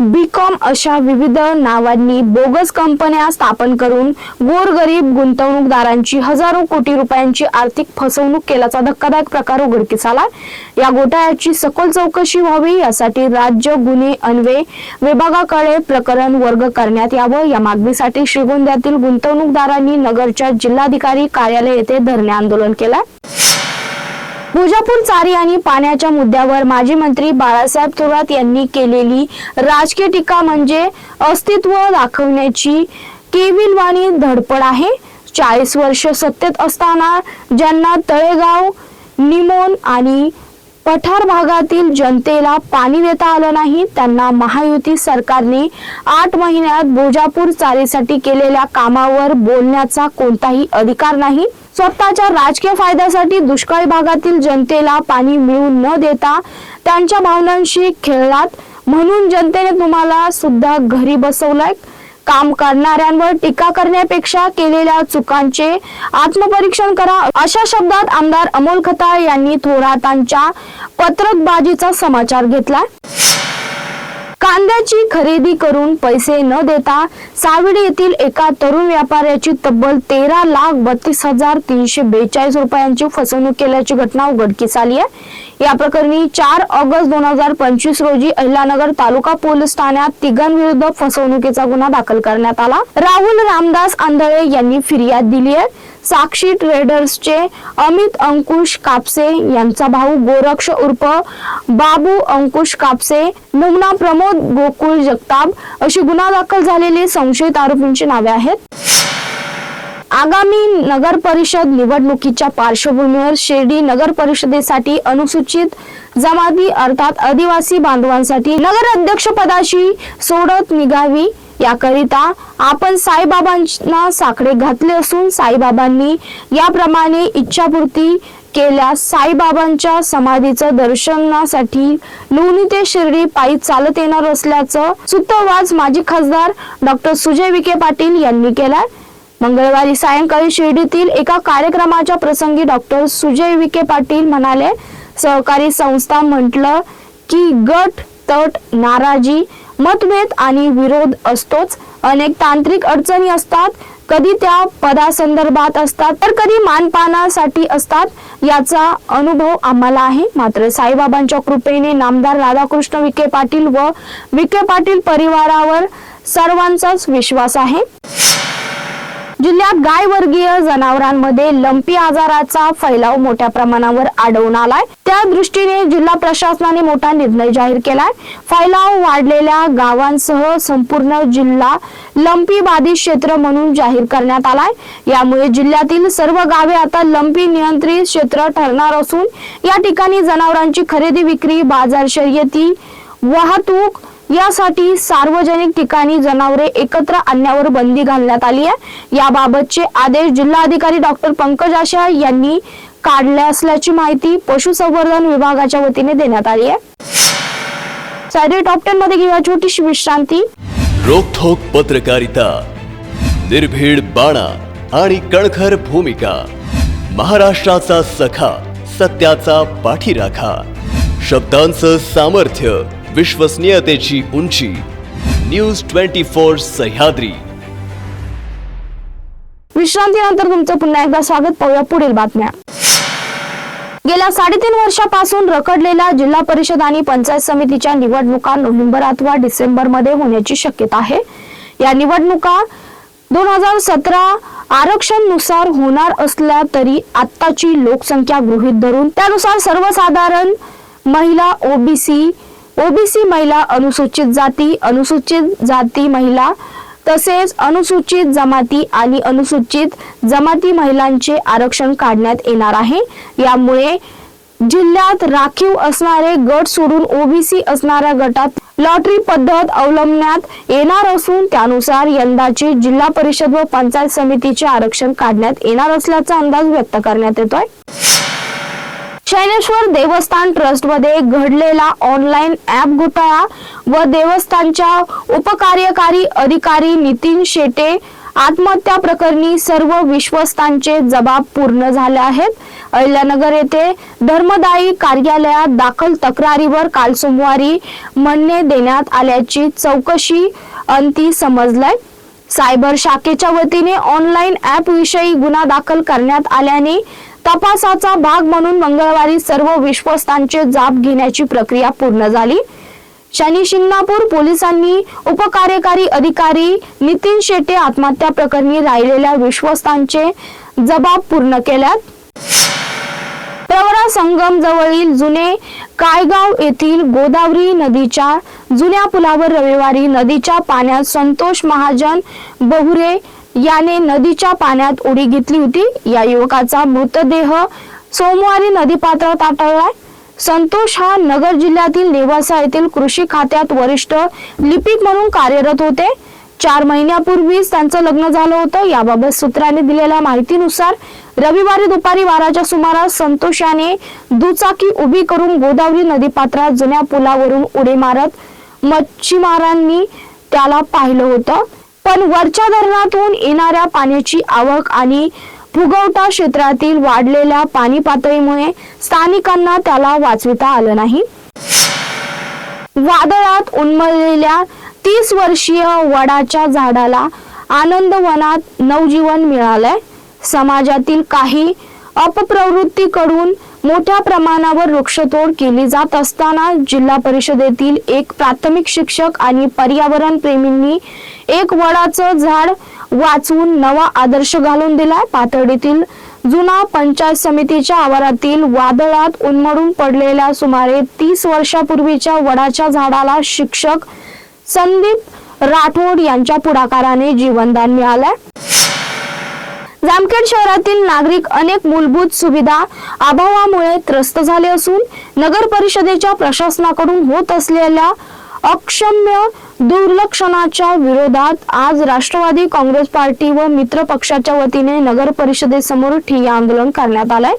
BCom अशा विविध नावांनी बोगस कंपन्या स्थापन करून गोरगरीब गुंतवणूकदारांची हजारो कोटी रुपयांची आर्थिक फसवणूक केल्याचा धक्कादायक प्रकार उघडकीस आला. या घोटाळ्याची सखोल चौकशी व्हावी यासाठी राज्य गुन्हे अन्वे विभागाकडे प्रकरण वर्ग करण्यात यावं. या मागणीसाठी श्रीगोंद्यातील गुंतवणूकदारांनी नगरच्या जिल्हाधिकारी कार्यालय येथे धरणे आंदोलन केलं. भुजापूर चारी आणि पाण्याच्या मुद्द्यावर माजी मंत्री बाळासाहेब थोरात यांनी केलेली राजकीय टीका म्हणजे अस्तित्व दाखवण्याची केविलवाणी धडपड आहे. चाळीस वर्ष सत्तेत असताना ज्यांना तळेगाव निमोन आणि पठार भागातील जनतेला पाणी देता आलं नाही. त्यांना महायुती सरकारने आठ महिन्यात बोजापूर चारीसाठी केलेल्या कामावर बोलण्याचा कोणताही अधिकार नाही. स्वतःच्या राजकीय फायद्यासाठी दुष्काळी भागातील जनतेला पाणी मिळू न देता त्यांच्या भावनांशी खेळलात. म्हणून जनतेने तुम्हाला सुद्धा घरी बसवलंय. काम करणाऱ्यांवर टीका करण्यापेक्षा केलेल्या चुकांचे आत्मपरीक्षण करा. अशा शब्दात आमदार अमोल खताळ यांनी थोरातांच्या पत्रकबाजीचा समाचार घेतला. कांद्याची खरेदी करून पैसे न देता सावडी येथील एका तरुण व्यापाऱ्याची तब्बल तेरा लाख बत्तीस हजार तीनशे बेचाळीस रुपयांची फसवणूक केल्याची घटना उघडकीस आली आहे. या प्रकरणी चार ऑगस्ट दोन हजार पंचवीस रोजी अहिलानगर तालुका पोलीस ठाण्यात तिघांविरुद्ध फसवणुकीचा गुन्हा दाखल करण्यात आला. राहुल रामदास आंधळे यांनी फिर्याद दिली आहे. साक्षी ट्रेडर्सचे अमित अंकुश कापसे यांचा भाऊ गोरक्ष उर्फ बाबू अंकुश कापसे मुंगना प्रमोद गोकुळ जगताप अशी गुन्हा दाखल झालेली संशयित आरोपींची नावे आहेत. आगामी नगर परिषद निवडणुकीच्या पार्श्वभूमीवर शिर्डी नगर परिषदेसाठी अनुसूचित जमाती अर्थात आदिवासी बांधवांसाठी नगर अध्यक्ष पदाशी सोडत निघावी. याकरिता आपण साईबाबांना साकडे घातले असून साईबाबांनी याप्रमाणे इच्छापूर्ती केल्यास साईबाबांच्या समाधीचं दर्शनासाठी लोणी ते शिर्डी पायी चालत येणार असल्याचं सुतवाज माजी खासदार डॉक्टर सुजय विखे पाटील यांनी केलाय. मंगळवारी सायंकाळी शिर्डीतील एका कार्यक्रमाच्या प्रसंगी डॉक्टर सुजय विखे पाटील म्हणाले सहकारी संस्था म्हटलं की गट तट नाराजी मतभेद आणि विरोध असतोच. अनेक तांत्रिक अडचणी असतात. कधी त्या पदासंदर्भात असतात तर कधी मानपानासाठी असतात. याचा अनुभव आम्हाला आहे. मात्र साईबाबांच्या कृपेने नामदार राधाकृष्ण विखे पाटील व विखे पाटील परिवारावर सर्वांचाच विश्वास आहे. जिल्ह्यात गाय वर्गीय जनावरांमध्ये लंपी आजाराचा फैलाव मोठ्या प्रमाणावर आढळून आलाय. त्या दृष्टीने जिल्हा प्रशासनाने मोठा निर्णय जाहीर केलाय. फैलाव वाढलेल्या गावांसह संपूर्ण जिल्हा लंपी बाधित क्षेत्र म्हणून जाहीर करण्यात आलाय. यामुळे जिल्ह्यातील सर्व गावे आता लंपी नियंत्रित क्षेत्र ठरणार असून या ठिकाणी जनावरांची खरेदी विक्री बाजार शर्यती वाहतूक यासाठी सार्वजनिक ठिकाणी जनावरे एकत्र आणण्यावर बंदी घालण्यात आली आहे. याबाबतचे आदेश जिल्हाधिकारी डॉक्टर पंकज आशा यांनी काढले असल्याची माहिती पशुसंवर्धन विभागाच्या वतीने देण्यात आली आहे. सायडी टॉप टेन मध्ये घेऊया छोटीशी विश्रांती. रोखोक पत्रकारिता निर्भीड बाणा आणि कणखर भूमिका महाराष्ट्राचा सखा सत्याचा पाठीराखा शब्दांचं सामर्थ्य विश्वसनीयतेची उंची. न्यूज ट्वेंटी फोर सह्याद्री विश्रांतीनंतर तुमचं पुन्हा एकदा स्वागत पाहूया पुढील बातम्या. गेल्या साडेतीन वर्षापासून रखडलेल्या जिल्हा परिषद आणि पंचायत समितीच्या निवडणुका नोव्हेंबर अथवा डिसेंबरमध्ये होण्याची शक्यता आहे. या निवडणुका दोन हजार सतरा आरक्षणनुसार होणार असल्या तरी आत्ताची लोकसंख्या गृहीत धरून त्यानुसार सर्वसाधारण महिला ओबीसी ओबीसी महिला अनुसूचित जाती अनुसूचित जाती महिला तसेच अनुसूचित जमाती आणि अनुसूचित जमाती महिलांचे आरक्षण काढण्यात येणार आहे. यामुळे जिल्ह्यात राखीव असणारे गट सोडून ओबीसी असणाऱ्या गटात लॉटरी पद्धत अवलंबण्यात येणार असून त्यानुसार यंदाचे जिल्हा परिषद व पंचायत समितीचे आरक्षण काढण्यात येणार असल्याचा अंदाज व्यक्त करण्यात येतोय. शैनेश्वर देवस्थान ट्रस्टमध्ये घडलेला ऑनलाईन ऍप घोटाळा व देवस्थानच्या उपकार्यकारी अधिकारी नितीन शेटे आत्महत्या प्रकरणी सर्व विश्वस्तांचे जबाब पूर्ण झाले आहेत. अहिल्यानगर येथे धर्मदायी कार्यालयात दाखल तक्रारीवर काल सोमवारी म्हणणे देण्यात आल्याची चौकशी अंती समजलंय. सायबर शाखेच्या वतीने ऑनलाईन ऍप विषयी गुन्हा दाखल करण्यात आल्याने तपासाचा भाग म्हणून मंगळवारी सर्व विश्वस्तांचे जाब घेण्याची प्रक्रिया पूर्ण झाली. शनी शिंगणापूर पोलिसांनी उपकार्यकारी अधिकारी नितीन शेटे आत्महत्या प्रकरणी राहिलेल्या विश्वस्तांचे जबाब पूर्ण केल्यात. प्रवरा संगम जवळील जुने कायगाव येथील गोदावरी नदीच्या जुन्या पुलावर रविवारी नदीच्या पाण्यात संतोष महाजन बहुरे याने नदीच्या पाण्यात उडी घेतली होती. या युवकाचा मृतदेह सोमवारी नदीपात्रात आढळलाय. संतोष हा नगर जिल्ह्यातील नेवासा येथील कृषी खात्यात वरिष्ठ लिपिक म्हणून कार्यरत होते. चार महिन्यापूर्वीच त्यांचं लग्न झालं होतं. याबाबत सूत्रांनी दिलेल्या माहितीनुसार रविवारी दुपारी बाराच्या सुमारास संतोष याने दुचाकी उभी करून गोदावरी नदीपात्रात जुन्या पुलावरून उडी मारत मच्छीमारांनी त्याला पाहिलं होतं. पण वरच्या धरणातून येणाऱ्या पाण्याची आवक आणि फुगवटा क्षेत्रातील वाढलेल्या पाणी पातळीमुळे स्थानिकांना त्याला वाचविता आलं नाही. वादळात उन्मळलेल्या तीस वर्षीय वडाच्या झाडाला आनंदवनात नवजीवन मिळालंय. समाजातील काही अपप्रवृत्तीकडून मोठ्या प्रमाणावर वृक्षतोड केली जात असताना जिल्हा परिषदेतील एक प्राथमिक शिक्षक आणि पर्यावरण प्रेमींनी एक वडाचं झाड वाचवून नवा आदर्श घालून दिला पातळीतील जुना पंचायत समितीच्या आवारातील वादळात उन्मळून पडलेल्या सुमारे तीस वर्षापूर्वीच्या वडाच्या झाडाला शिक्षक संदीप राठोड यांच्या पुढाकाराने जीवनदान मिळालंय. जामखेड शहरातील नागरिक अनेक मूलभूत सुविधा अभावामुळे त्रस्त झाले असून नगर परिषदेच्या प्रशासनाकडून होत असलेल्या अक्षम्य दुर्लक्षणाच्या विरोधात आज राष्ट्रवादी काँग्रेस पार्टी व मित्र पक्षाच्या वतीने नगर परिषदेसमोर ठिय्या आंदोलन करण्यात आलंय.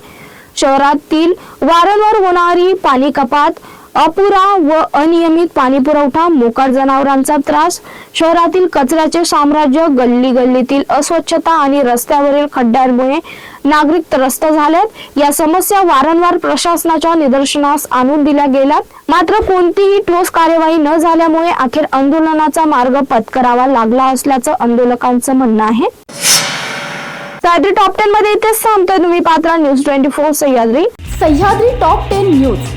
शहरातील वारंवार होणारी पाणी कपात अपुरा व अनियमित पाणी पुरवठा मोकार जनावरांचा त्रास शहरातील कचऱ्याचे साम्राज्य गल्ली गल्लीतील अस्वच्छता आणि रस्त्यावरील खड्ड्यांमुळे नागरिक त्रस्त झालेत. या समस्या वारंवार प्रशासनाच्या निदर्शनास आणून दिल्या गेल्यात. मात्र कोणतीही ठोस कार्यवाही न झाल्यामुळे अखेर आंदोलनाचा मार्ग पत्करावा लागला असल्याचं आंदोलकांचं म्हणणं आहे. सायत्री टॉप टेन मध्ये इथेच थांबतोय तुम्ही. Patra news twenty four Sahyadri. Sahyadri top ten news